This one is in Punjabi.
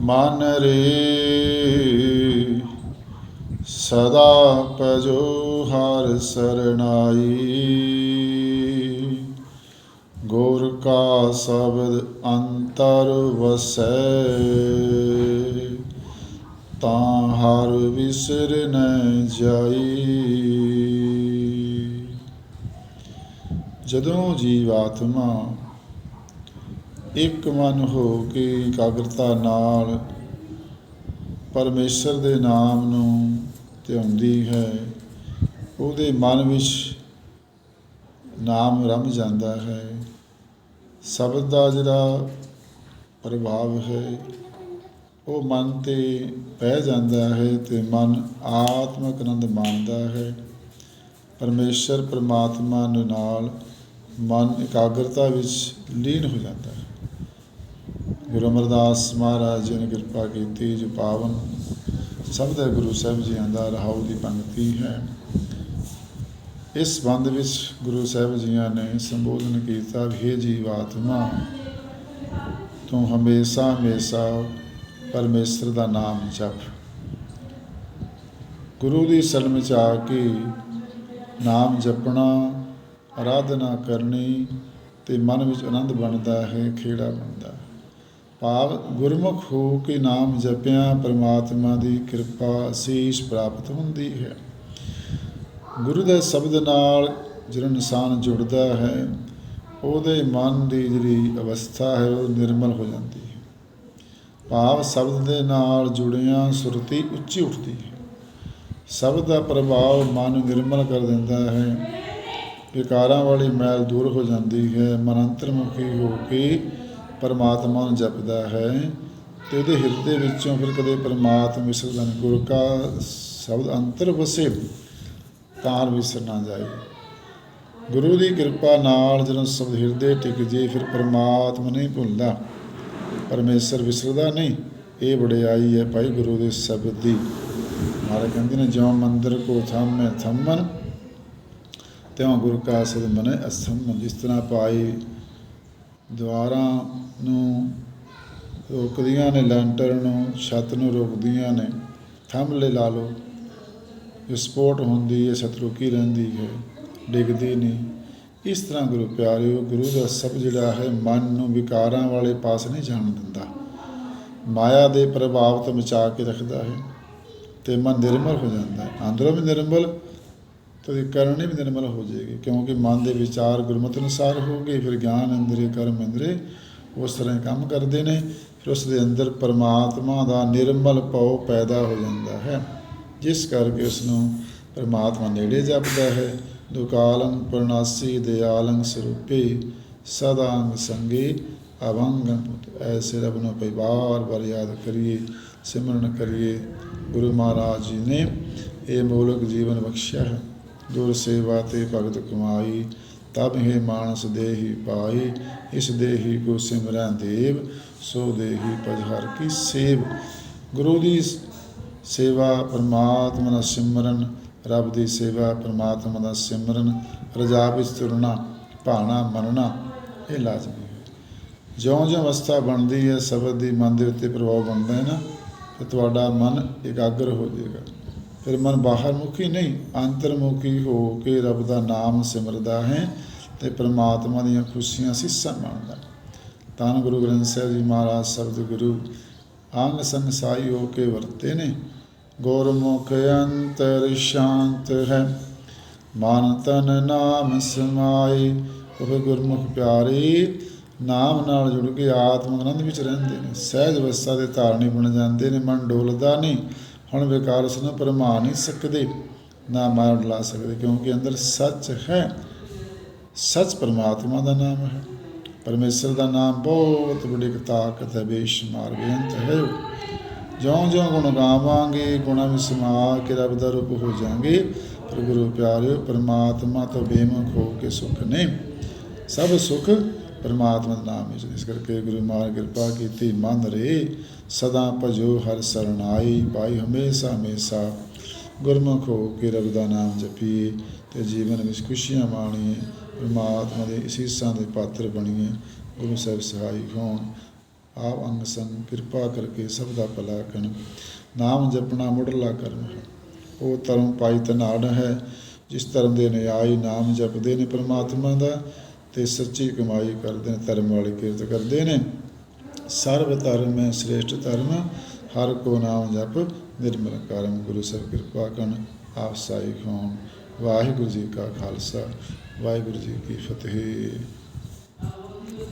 ਮਨ ਰੇ ਸਦਾ ਪਜੋ ਹਰ ਸਰਣਾਈ। ਗੁਰ ਕਾ ਸ਼ਬਦ ਅੰਤਰ ਵਸੈ, ਤਾਂ ਹਰ ਵਿਸਰ ਨ ਜਾਈ। ਜਦੋਂ ਜੀਵਾਤਮਾ ਇੱਕ ਮਨ ਹੋ ਕੇ ਇਕਾਗਰਤਾ ਨਾਲ ਪਰਮੇਸ਼ਰ ਦੇ ਨਾਮ ਨੂੰ ਧਿਆਉਂਦੀ ਹੈ, ਉਹਦੇ ਮਨ ਵਿੱਚ ਨਾਮ ਰਮ ਜਾਂਦਾ ਹੈ। ਸ਼ਬਦ ਦਾ ਜਿਹੜਾ ਪ੍ਰਭਾਵ ਹੈ, ਉਹ ਮਨ ਤੇ ਪੈ ਜਾਂਦਾ ਹੈ ਤੇ ਮਨ ਆਤਮਕ ਆਨੰਦ ਮਾਣਦਾ ਹੈ। ਪਰਮੇਸ਼ਰ, ਪ੍ਰਮਾਤਮਾ ਦੇ ਨਾਲ ਮਨ ਇਕਾਗਰਤਾ ਵਿੱਚ ਲੀਨ ਹੋ ਜਾਂਦਾ ਹੈ। ਗੁਰੂ ਅਮਰਦਾਸ ਮਹਾਰਾਜ ਜੀ ਨੇ ਕਿਰਪਾ ਕੀਤੀ, ਜੋ ਪਾਵਨ ਸਭ ਦੇ ਗੁਰੂ ਸਾਹਿਬ ਜੀ ਦਾ ਰਹਾਉ ਦੀ ਪੰਕਤੀ ਹੈ। ਇਸ ਬੰਦ ਵਿੱਚ ਗੁਰੂ ਸਾਹਿਬ ਜੀਆਂ ਨੇ ਸੰਬੋਧਨ ਕੀਤਾ ਵੀ हे ਜੀਵ ਆਤਮਾ, ਤੂੰ ਹਮੇਸ਼ਾ ਹਮੇਸ਼ਾ ਪਰਮੇਸ਼ਰ ਦਾ ਨਾਮ ਜਪ। ਗੁਰੂ ਦੀ ਸ਼ਰਨ ਵਿੱਚ ਆ ਕੇ ਨਾਮ ਜਪਣਾ ਆਰਾਧਨਾ ਕਰਨੀ ਤੇ ਮਨ ਵਿੱਚ ਆਨੰਦ ਬਣਦਾ ਹੈ, ਖੇੜਾ ਬਣਦਾ ਹੈ। ਭਾਵ ਗੁਰਮੁਖ ਹੋ ਕੇ ਨਾਮ ਜਪਿਆ, ਪ੍ਰਮਾਤਮਾ ਦੀ ਕਿਰਪਾ ਅਸੀਸ ਪ੍ਰਾਪਤ ਹੁੰਦੀ ਹੈ। ਗੁਰੂ ਦੇ ਸ਼ਬਦ ਨਾਲ ਜਿਹੜਾ ਇਨਸਾਨ ਜੁੜਦਾ ਹੈ, ਉਹਦੇ ਮਨ ਦੀ ਜਿਹੜੀ ਅਵਸਥਾ ਹੈ, ਉਹ ਨਿਰਮਲ ਹੋ ਜਾਂਦੀ ਹੈ। ਭਾਵ ਸ਼ਬਦ ਦੇ ਨਾਲ ਜੁੜਿਆਂ ਸੁਰਤੀ ਉੱਚੀ ਉੱਠਦੀ ਹੈ। ਸ਼ਬਦ ਦਾ ਪ੍ਰਭਾਵ ਮਨ ਨਿਰਮਲ ਕਰ ਦਿੰਦਾ ਹੈ। ਵਿਕਾਰਾਂ ਵਾਲੀ ਮੈਲ ਦੂਰ ਹੋ ਜਾਂਦੀ ਹੈ। ਮਨ ਅੰਤਰਮੁਖੀ ਹੋ ਕੇ ਪਰਮਾਤਮਾ ਨੂੰ ਜਪਦਾ ਹੈ ਤੇ ਉਹਦੇ ਹਿਰਦੇ ਵਿੱਚੋਂ ਫਿਰ ਕਦੇ ਪਰਮਾਤਮਾ ਵਿਸਰਦਾ ਨਹੀਂ, ਗੁਰ ਕਾ ਸ਼ਬਦ ਅੰਤਰ ਵਸੇ, ਤਾਂ ਵਿਸਰ ਨਾ ਜਾਏ। ਗੁਰੂ ਦੀ ਕਿਰਪਾ ਨਾਲ ਜਦੋਂ ਸ਼ਬਦ ਹਿਰਦੇ ਟਿਕ ਜੇ, ਫਿਰ ਪਰਮਾਤਮਾ ਨਹੀਂ ਭੁੱਲਦਾ। ਪਰਮੇਸ਼ਰ ਵਿਸਰਦਾ ਨਹੀਂ, ਇਹ ਵਡਿਆਈ ਹੈ ਭਾਈ ਗੁਰੂ ਦੇ ਸ਼ਬਦ ਦੀ। ਮਹਾਰਾਜ ਕਹਿੰਦੇ ਨੇ, ਜਿਉਂ ਮੰਦਰ ਕੋ ਥੰਮੇ ਥੰਮਨ, ਤਿਉ ਗੁਰ ਕਾ ਸਦ ਮਨੇ ਅਸੰਮਨ। ਜਿਸ ਤਰ੍ਹਾਂ ਪਾਈ ਦੀਵਾਰਾਂ ਨੂੰ ਰੋਕਦੀਆਂ ਨੇ, ਲੈਂਟਰ ਨੂੰ, ਛੱਤ ਨੂੰ ਰੋਕਦੀਆਂ ਨੇ। ਥੰਮ ਲੈ ਲਾ ਲਓ। ਵਿਸਫੋਟ ਹੁੰਦੀ ਹੈ ਛੱਤ ਰੁਕੀ ਰਹਿੰਦੀ ਹੈ, ਡਿੱਗਦੀ ਨਹੀਂ। ਇਸ ਤਰ੍ਹਾਂ ਗੁਰੂ ਪਿਆਰਿਓ, ਗੁਰੂ ਦਾ ਸਭ ਜਿਹੜਾ ਹੈ, ਮਨ ਨੂੰ ਵਿਕਾਰਾਂ ਵਾਲੇ ਪਾਸ ਨਹੀਂ ਜਾਣ ਦਿੰਦਾ। ਮਾਇਆ ਦੇ ਪ੍ਰਭਾਵ ਤੋਂ ਬਚਾ ਕੇ ਰੱਖਦਾ ਹੈ ਤੇ ਮਨ ਨਿਰਮਲ ਹੋ ਜਾਂਦਾ ਹੈ। ਅੰਦਰੋਂ ਵੀ ਨਿਰਮਲ ਤੇ ਕਰਨੀ ਵੀ ਨਿਰਮਲ ਹੋ ਜਾਏਗੀ, ਕਿਉਂਕਿ ਮਨ ਦੇ ਵਿਚਾਰ ਗੁਰਮਤਿ ਅਨੁਸਾਰ ਹੋ ਗਏ, ਫਿਰ ਗਿਆਨ ਇੰਦਰੀ ਕਰਮ ਇੰਦਰੀ ਉਸ ਤਰ੍ਹਾਂ ਕੰਮ ਕਰਦੇ ਨੇ, ਫਿਰ ਉਸ ਦੇ ਅੰਦਰ ਪਰਮਾਤਮਾ ਦਾ ਨਿਰਮਲ ਭਾਵ ਪੈਦਾ ਹੋ ਜਾਂਦਾ ਹੈ, ਜਿਸ ਕਰਕੇ ਉਸ ਨੂੰ ਪਰਮਾਤਮਾ ਨੇੜੇ ਜਪਦਾ ਹੈ, ਦੁਕਾਲੰ ਪਰਨਾਸੀ ਦਿਆਲੰ ਸਰੂਪੇ, ਸਦਾੰਗ ਸੰਗੇ ਅਵੰਗੰ ਪੁੱਤ, ਐਸੇ ਰੱਬ ਨੂੰ ਪਈ ਬਾਰ ਬਾਰ ਯਾਦ ਕਰੀਏ, ਸਿਮਰਨ ਕਰੀਏ, ਗੁਰੂ ਮਹਾਰਾਜ ਜੀ ਨੇ ਇਹ ਮੋਲਕ ਜੀਵਨ ਬਖਸ਼ਿਆ ਹੈ। ਗੁਰ ਸੇਵਾ ਤੇ ਭਗਤ ਕਮਾਈ, ਤਬ ਹੈ ਮਾਨਸ ਦੇਹੀ ਪਾਈ, ਇਸ ਦੇਹੀ ਕੋ ਸਿਮਰੈ ਦੇਵ, ਸੋ ਦੇਹੀ ਪਜਹਰ ਕੀ ਸੇਵ। ਗੁਰੂ ਦੀ ਸੇਵਾ ਪਰਮਾਤਮਾ ਦਾ ਸਿਮਰਨ, ਰੱਬ ਦੀ ਸੇਵਾ ਪਰਮਾਤਮਾ ਦਾ ਸਿਮਰਨ, ਰਜਾ ਵਿੱਚ ਤੁਰਨਾ, ਭਾਣਾ ਮੰਨਣਾ, ਇਹ ਲਾਜ਼ਮੀ ਹੈ। ਜਿਉਂ-ਜਿਉਂ ਅਵਸਥਾ ਬਣਦੀ ਹੈ, ਸ਼ਬਦ ਦੀ ਮਨ ਦੇ ਉੱਤੇ ਪ੍ਰਭਾਵ ਬਣਦਾ ਹੈ ਨਾ, ਤੇ ਤੁਹਾਡਾ ਮਨ ਇਕਾਗਰ ਹੋ ਜਾਏਗਾ। ਫਿਰ ਮਨ ਬਾਹਰ ਮੁਖੀ ਨਹੀਂ, ਅੰਤਰਮੁਖੀ ਹੋ ਕੇ ਰੱਬ ਦਾ ਨਾਮ ਸਿਮਰਦਾ ਹੈ ਤੇ ਪ੍ਰਮਾਤਮਾ ਦੀਆਂ ਖੁਸ਼ੀਆਂ ਸਿੱਸਾ ਮੰਨਦਾ। ਤਾਂ ਗੁਰੂ ਗ੍ਰੰਥ ਸਾਹਿਬ ਜੀ ਮਹਾਰਾਜ, ਸ਼ਬਦ ਗੁਰੂ, ਅੰਗ ਸੰਗਸਾਈ ਹੋ ਕੇ ਵਰਤੇ ਨੇ। ਗੁਰਮੁਖ ਅੰਤਰ ਸ਼ਾਂਤ ਹੈ, ਮਨ ਤਨ ਨਾਮ ਸਮਾਏ। ਉਹ ਗੁਰਮੁਖ ਪਿਆਰੇ, ਨਾਮ ਨਾਲ ਜੁੜ ਕੇ ਆਤਮ ਆਨੰਦ ਵਿੱਚ ਰਹਿੰਦੇ ਨੇ। ਸਹਿਜ ਅਵਸਥਾ ਦੇ ਧਾਰਨੀ ਬਣ ਜਾਂਦੇ ਨੇ, ਮਨ ਡੋਲਦਾ ਨਹੀਂ। ਹੁਣ ਵਿਕਾਰ ਉਸ ਨੂੰ ਪਰਮਾ ਨਹੀਂ ਸਕਦੇ, ਨਾ ਮਾਰ ਲਾ ਸਕਦੇ, ਕਿਉਂਕਿ ਅੰਦਰ ਸੱਚ ਹੈ। ਸੱਚ ਪਰਮਾਤਮਾ ਦਾ ਨਾਮ ਹੈ। ਪਰਮੇਸ਼ਰ ਦਾ ਨਾਮ ਬਹੁਤ ਵੱਡੀ ਤਾਕਤ ਹੈ, ਬੇਸ਼ੁਮਾਰ, ਬੇਅੰਤ ਹੈ। ਜਿਉਂ ਜਿਉਂ ਗੁਣ ਗਾਵਾਂਗੇ, ਗੁਣਾਂ ਵਿੱਚ ਸਮਾ ਕੇ ਰੱਬ ਦਾ ਰੂਪ ਹੋ ਜਾਾਂਗੇ ਪਰ ਗੁਰੂ ਪਿਆਰਿਓ, ਪਰਮਾਤਮਾ ਤੋਂ ਬੇਮੁਖ ਹੋ ਕੇ ਸੁਖ ਨਹੀਂ ਸਭ ਸੁਖ ਪਰਮਾਤਮਾ ਦੇ ਨਾਮ ਵਿੱਚ ਇਸ ਕਰਕੇ ਗੁਰੂ ਮਹਾਰਾਜ ਕਿਰਪਾ ਕੀਤੀ, ਮਨ ਰੇ ਸਦਾ ਭਜੋ ਹਰ ਸਰਣਾਈ ਭਾਈ ਹਮੇਸ਼ਾ ਹਮੇਸ਼ਾ। ਗੁਰਮੁਖ ਹੋ ਕੇ ਰੱਬ ਦਾ ਨਾਮ ਜਪੀਏ ਤੇ ਜੀਵਨ ਵਿੱਚ ਖੁਸ਼ੀਆਂ ਮਾਣੀਏ, ਪਰਮਾਤਮਾ ਦੇ ਅਸੀਸਾਂ ਦੇ ਪਾਤਰ ਬਣੀਏ, ਗੁਰੂ ਸਾਹਿਬ ਸਹਾਈ ਹੋਣ। ਆਪ ਅੰਗ ਸੰਗ ਕਿਰਪਾ ਕਰਕੇ ਸਭ ਦਾ ਭਲਾ ਕਰਨ। ਨਾਮ ਜਪਣਾ ਮੁੱਢਲਾ ਕਰਮ ਹੈ। ਉਹ ਧਰਮ ਪਾਈ ਤਨਾੜ ਹੈ। ਜਿਸ ਧਰਮ ਦੇ ਨਿਆਈ ਨਾਮ ਜਪਦੇ ਨੇ ਪਰਮਾਤਮਾ ਦਾ ਤੇ ਸੱਚੀ ਕਮਾਈ ਕਰਦੇ ਨੇ ਧਰਮ ਵਾਲੀ ਕਿਰਤ ਕਰਦੇ ਨੇ। ਸਰਬ ਧਰਮ ਹੈ, ਸ੍ਰੇਸ਼ਟ ਧਰਮ ਹਰ ਕੋ ਨਾਮ ਜਪ, ਨਿਰਮਲ ਕਰਮ, ਗੁਰੂ ਸਰ ਕਿਰਪਾ ਕਰਨ, ਆਪ ਸਾਈ ਹੋਣ। ਵਾਹਿਗੁਰੂ ਜੀ ਕਾ ਖਾਲਸਾ, ਵਾਹਿਗੁਰੂ ਜੀ ਕੀ ਫਤਿਹ।